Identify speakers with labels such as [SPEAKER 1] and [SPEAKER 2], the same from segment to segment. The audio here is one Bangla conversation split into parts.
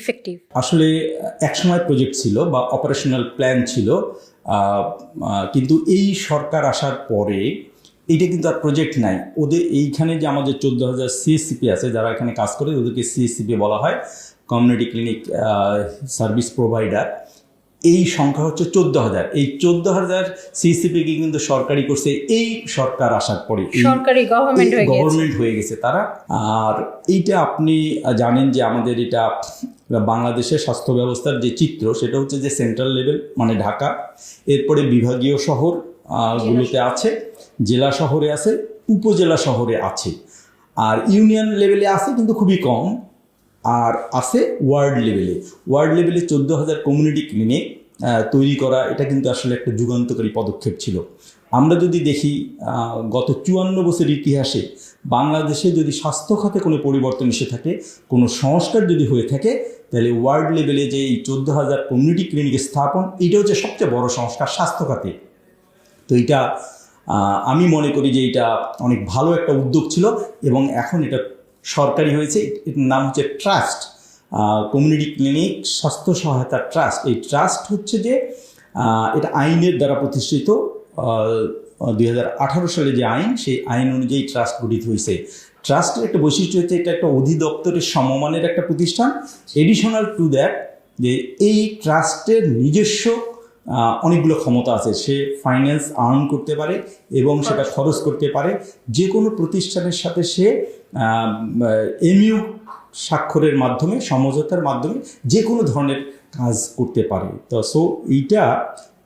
[SPEAKER 1] ইফেক্টিভ
[SPEAKER 2] আসলে, একসময় প্রজেক্ট ছিল বা অপারেশনাল প্ল্যান ছিল কিন্তু এই সরকার আসার পরে এটা কিন্তু আর প্রজেক্ট নাই। ওদের এইখানে যে আমাদের চোদ্দ হাজার সিএসসিপি আছে, যারা এখানে কাজ করে, ওদেরকে সিএসসিপি বলা হয় কমিউনিটি ক্লিনিক সার্ভিস প্রোভাইডার এই সংখ্যা হচ্ছে চোদ্দ হাজার। এই চোদ্দ হাজার সিএসসিপিকে কিন্তু সরকারি করছে এই সরকার আসার পরে
[SPEAKER 1] সরকারি গভর্নমেন্ট হয়ে গেছে
[SPEAKER 2] হয়ে তারা। আর এইটা আপনি জানেন যে আমাদের এটা বাংলাদেশের স্বাস্থ্য ব্যবস্থার যে চিত্র সেটা হচ্ছে যে সেন্ট্রাল লেভেল মানে ঢাকা। এরপরে বিভাগীয় শহর। গুলোতে আছে জেলা শহরে আছে উপজেলা শহরে আছে। আর ইউনিয়ন লেভেলে আছে কিন্তু খুবই কম। আর আছে ওয়ার্ড লেভেলে ওয়ার্ড লেভেলে চোদ্দ হাজার কমিউনিটি ক্লিনিক তৈরি করা, এটা কিন্তু আসলে একটা যুগান্তকারী পদক্ষেপ ছিল। আমরা যদি দেখি গত চুয়ান্ন বছর ইতিহাসে বাংলাদেশে যদি স্বাস্থ্য খাতে কোনো পরিবর্তন এসে থাকে, কোনো সংস্কার যদি হয়ে থাকে, তাহলে ওয়ার্ল্ড লেভেলে যে এই চোদ্দ হাজার কমিউনিটি ক্লিনিক স্থাপন, এটা হচ্ছে সবচেয়ে বড় সংস্কার স্বাস্থ্য খাতে। তো এটা আমি মনে করি যে এটা অনেক ভালো একটা উদ্যোগ ছিল এবং এখন এটা সরকারি হয়েছে এটার নাম হচ্ছে ট্রাস্ট কমিউনিটি ক্লিনিক, স্বাস্থ্য সহায়তা ট্রাস্ট। এই ট্রাস্ট হচ্ছে যে এটা আইনের দ্বারা প্রতিষ্ঠিত দুই হাজার আঠারো সালে যে আইন, সেই আইন অনুযায়ী ট্রাস্ট গঠিত হয়েছে। ট্রাস্টের একটা বৈশিষ্ট্য হচ্ছে, এটা একটা অধিদপ্তরের সমমানের একটা প্রতিষ্ঠান। এডিশনাল টু দ্যাট যে এই ট্রাস্টের নিজস্ব অনেকগুলো ক্ষমতা আছে। সে ফাইন্যান্স আর্ন করতে পারে এবং সেটা খরচ করতে পারে। যে কোনো প্রতিষ্ঠানের সাথে সে এমইউ স্বাক্ষরের মাধ্যমে সমঝোতার মাধ্যমে যে কোনো ধরনের কাজ করতে পারে। তো সো এইটা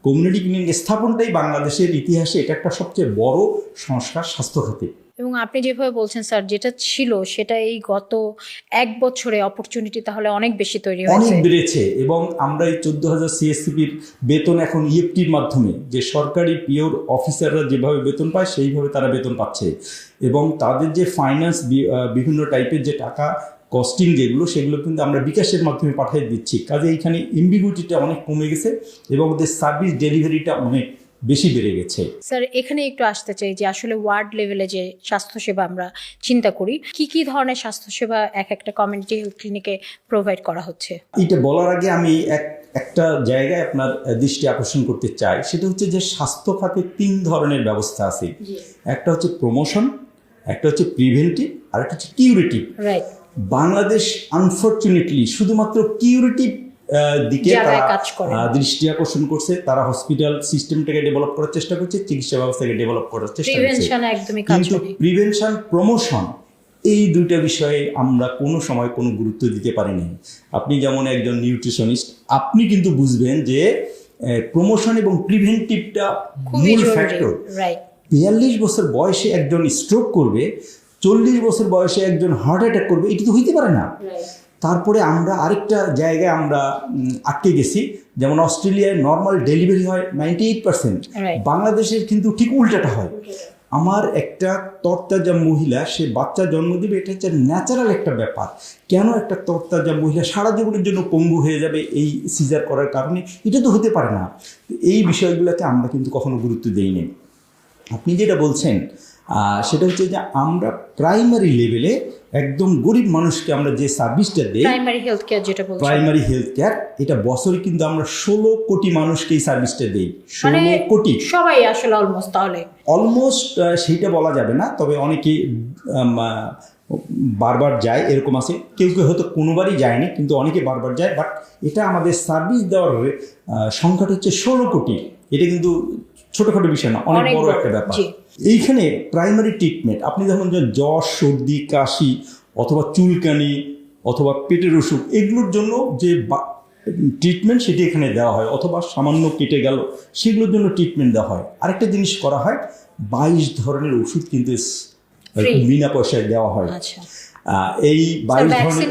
[SPEAKER 2] কমিউনিটি ক্লিনিক স্থাপনটাই বাংলাদেশের ইতিহাসে এটা একটা সবচেয়ে বড় সংস্কার স্বাস্থ্য খাতে
[SPEAKER 1] এবং আপনি যেভাবে বলছেন স্যার যেটা ছিল সেটা এই গত এক বছরে অপরচুনিটি তাহলে অনেক বেশি তৈরি হয়েছে।
[SPEAKER 2] অনেক বেড়েছে এবং আমরা এই চোদ্দ হাজার সিএসসিপির বেতন এখন ইএফটির মাধ্যমে যে সরকারি পিওর অফিসাররা যেভাবে বেতন পায় সেইভাবে তারা বেতন পাচ্ছে। এবং তাদের যে ফাইন্যান্স বিভিন্ন টাইপের যে টাকা কস্টিং যেগুলো সেগুলো কিন্তু আমরা বিকাশের মাধ্যমে পাঠিয়ে দিচ্ছি। কাজে এইখানে ইম্বিগুইটিটা অনেক কমে গেছে এবং ওদের সার্ভিস ডেলিভারিটা অনেক বেশি বেড়ে গেছে।
[SPEAKER 1] স্যার এখানে একটু আসতে চাই যে আসলে ওয়ার্ড লেভেলে যে স্বাস্থ্যসেবা আমরা চিন্তা করি কি কি ধরনের স্বাস্থ্যসেবা এক একটা কমিউনিটি হেলথ ক্লিনিকে প্রোভাইড করা হচ্ছে?
[SPEAKER 2] এটা বলার আগে আমি এক একটা জায়গায় আপনার দৃষ্টি আকর্ষণ করতে চাই সেটা হচ্ছে যে স্বাস্থ্য খাতে তিন ধরনের ব্যবস্থা আছে। একটা হচ্ছে প্রমোশন একটা হচ্ছে প্রিভেন্টিভ আর একটা হচ্ছে কিউরেটিভ
[SPEAKER 1] রাইট
[SPEAKER 2] বাংলাদেশ আনফর্চুনেটলি শুধুমাত্র কিউরেটিভ দিকে তারা। দৃষ্টি আকর্ষণ করছে তারা হসপিটাল সিস্টেমটাকে ডেভেলপ করার চেষ্টা করছে চিকিৎসা ব্যবস্থাকে ডেভেলপ করার চেষ্টা করছে।
[SPEAKER 1] প্রিভেনশন
[SPEAKER 2] কিন্তু প্রিভেনশন প্রমোশন এই দুইটা বিষয়ে আমরা কোনো সময় কোনো গুরুত্ব দিতে পারিনি। আপনি যেমন একজন নিউট্রিশনিস্ট আপনি কিন্তু বুঝবেন যে প্রমোশন এবং প্রিভেন্টিভটা মূল ফ্যাক্টর বিয়াল্লিশ বছর বয়সে একজন স্ট্রোক করবে চল্লিশ বছর বয়সে একজন হার্ট অ্যাটাক করবে এটা তো হইতে পারে না। তারপরে আমরা আরেকটা জায়গায় আমরা আটকে গেছি। যেমন অস্ট্রেলিয়ায় নর্মাল ডেলিভারি হয় নাইনটি এইট পার্সেন্ট বাংলাদেশের কিন্তু ঠিক উল্টাটা হয়। আমার একটা তরতাজা মহিলা সে বাচ্চা জন্ম দিবে এটা হচ্ছে ন্যাচারাল একটা ব্যাপার। কেন একটা তরতাজা মহিলা সারা জীবনের জন্য পঙ্গু হয়ে যাবে এই সিজার করার কারণে? এটা তো হতে পারে না। এই বিষয়গুলোতে আমরা কিন্তু কখনো গুরুত্ব দেইনি। আপনি যেটা বলছেন সেটা হচ্ছে যে আমরা প্রাইমারি লেভেলে একদম গরিব মানুষকে আমরা যে সার্ভিসটা দিই
[SPEAKER 1] প্রাইমারি হেলথ কেয়ার যেটা বলছেন
[SPEAKER 2] প্রাইমারি হেলথ কেয়ার এটা বছরে কিন্তু আমরা ষোলো কোটি মানুষকে এই সার্ভিসটা দিই।
[SPEAKER 1] মানে
[SPEAKER 2] ষোলো কোটি।
[SPEAKER 1] সবাই আসলে অলমোস্ট তাহলে।
[SPEAKER 2] অলমোস্ট সেইটা বলা যাবে না তবে অনেকে বারবার যায় এরকম আছে। কেউ কেউ হয়তো কোনোবারই যায়নি কিন্তু অনেকে বারবার যায় বাট এটা আমাদের সার্ভিস দেওয়ার সংখ্যাটা হচ্ছে ষোলো কোটি। এটা কিন্তু ছোটোখাটো বিষয় না অনেক বড় একটা ব্যাপার। এইখানে প্রাইমারি ট্রিটমেন্ট আপনি যেমন যে জ্বর সর্দি কাশি অথবা চুলকানি অথবা পেটের অসুখ এগুলোর জন্য যে ট্রিটমেন্ট সেটি এখানে দেওয়া হয় অথবা সামান্য কেটে গেল সেগুলোর জন্য ট্রিটমেন্ট দেওয়া হয়। আরেকটা জিনিস করা হয় বাইশ ধরনের ওষুধ কিন্তু বিনা পয়সায় দেওয়া হয়।
[SPEAKER 1] আচ্ছা।
[SPEAKER 2] এই বাইশ ধরনের